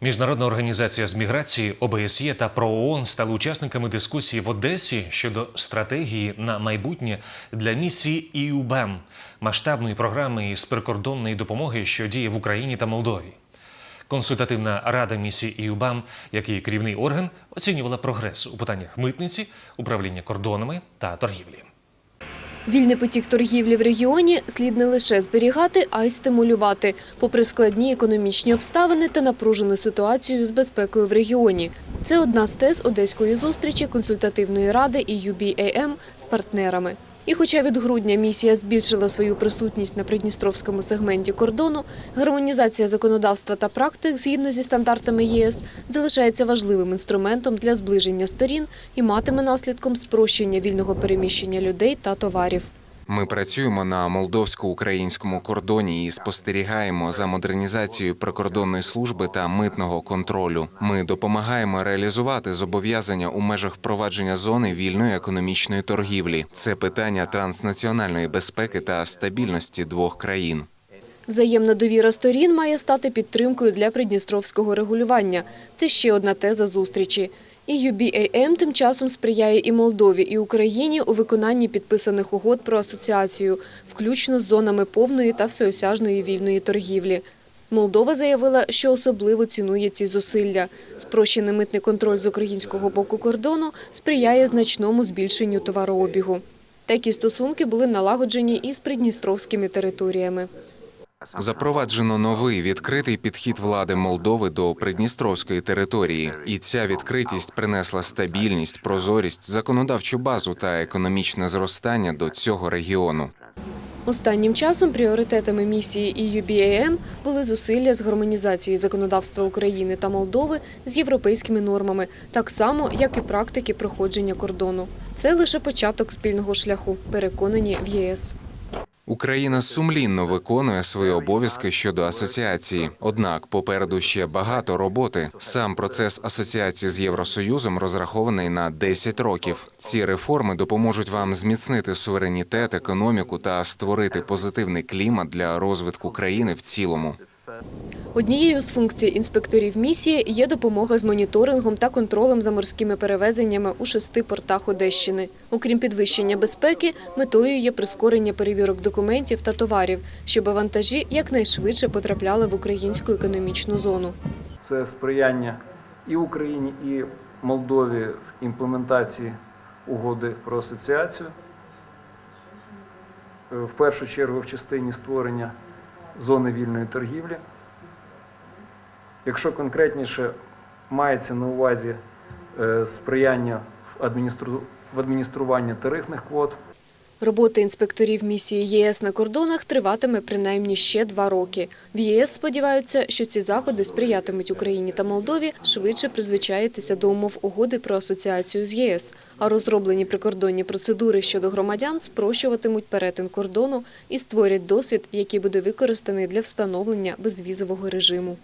Міжнародна організація з міграції ОБСЄ та ПРООН стали учасниками дискусії в Одесі щодо стратегії на майбутнє для місії ІУБЕМ – масштабної програми із прикордонної допомоги, що діє в Україні та Молдові. Консультативна рада місії ІУБАМ, як її керівний орган, оцінювала прогрес у питаннях митниці, управління кордонами та торгівлі. Вільний потік торгівлі в регіоні слід не лише зберігати, а й стимулювати, попри складні економічні обставини та напружену ситуацію з безпекою в регіоні. Це одна з тез одеської зустрічі консультативної ради і UBAM з партнерами. І хоча від грудня місія збільшила свою присутність на придністровському сегменті кордону, гармонізація законодавства та практик згідно зі стандартами єС залишається важливим інструментом для зближення сторін і матиме наслідком спрощення вільного переміщення людей та товарів. Ми працюємо на молдовсько-українському кордоні і спостерігаємо за модернізацією прикордонної служби та митного контролю. Ми допомагаємо реалізувати зобов'язання у межах впровадження зони вільної економічної торгівлі. Це питання транснаціональної безпеки та стабільності двох країн. Взаємна довіра сторін має стати підтримкою для придністровського регулювання. Це ще одна теза зустрічі. І UBAM тим часом сприяє і Молдові, і Україні у виконанні підписаних угод про асоціацію, включно з зонами повної та всеосяжної вільної торгівлі. Молдова заявила, що особливо цінує ці зусилля. Спрощений митний контроль з українського боку кордону сприяє значному збільшенню товарообігу. Такі стосунки були налагоджені і з придністровськими територіями. Запроваджено новий відкритий підхід влади Молдови до придністровської території, і ця відкритість принесла стабільність, прозорість, законодавчу базу та економічне зростання до цього регіону. Останнім часом пріоритетами місії EUBAM були зусилля з гармонізації законодавства України та Молдови з європейськими нормами, так само, як і практики проходження кордону. Це лише початок спільного шляху, переконані в ЄС. Україна сумлінно виконує свої обов'язки щодо асоціації. Однак попереду ще багато роботи. Сам процес асоціації з Євросоюзом розрахований на 10 років. Ці реформи допоможуть вам зміцнити суверенітет, економіку та створити позитивний клімат для розвитку країни в цілому. Однією з функцій інспекторів місії є допомога з моніторингом та контролем за морськими перевезеннями у шести портах Одещини. Окрім підвищення безпеки, метою є прискорення перевірок документів та товарів, щоб вантажі якнайшвидше потрапляли в українську економічну зону. це сприяння і Україні, і Молдові в імплементації угоди про асоціацію. Е, В першу чергу в частині створення зони вільної торгівлі. Якщо конкретніше мається на увазі е, сприяння в адміністру- в адмініструванні тарифних квот. Робота інспекторів місії ЄС на кордонах триватиме принаймні ще два роки. В ЄС сподіваються, що ці заходи сприятимуть Україні та Молдові швидше призвичаїтися до умов угоди про асоціацію з ЄС, а розроблені прикордонні процедури щодо громадян спрощуватимуть перетин кордону і створять досвід, який буде використаний для встановлення безвізового режиму.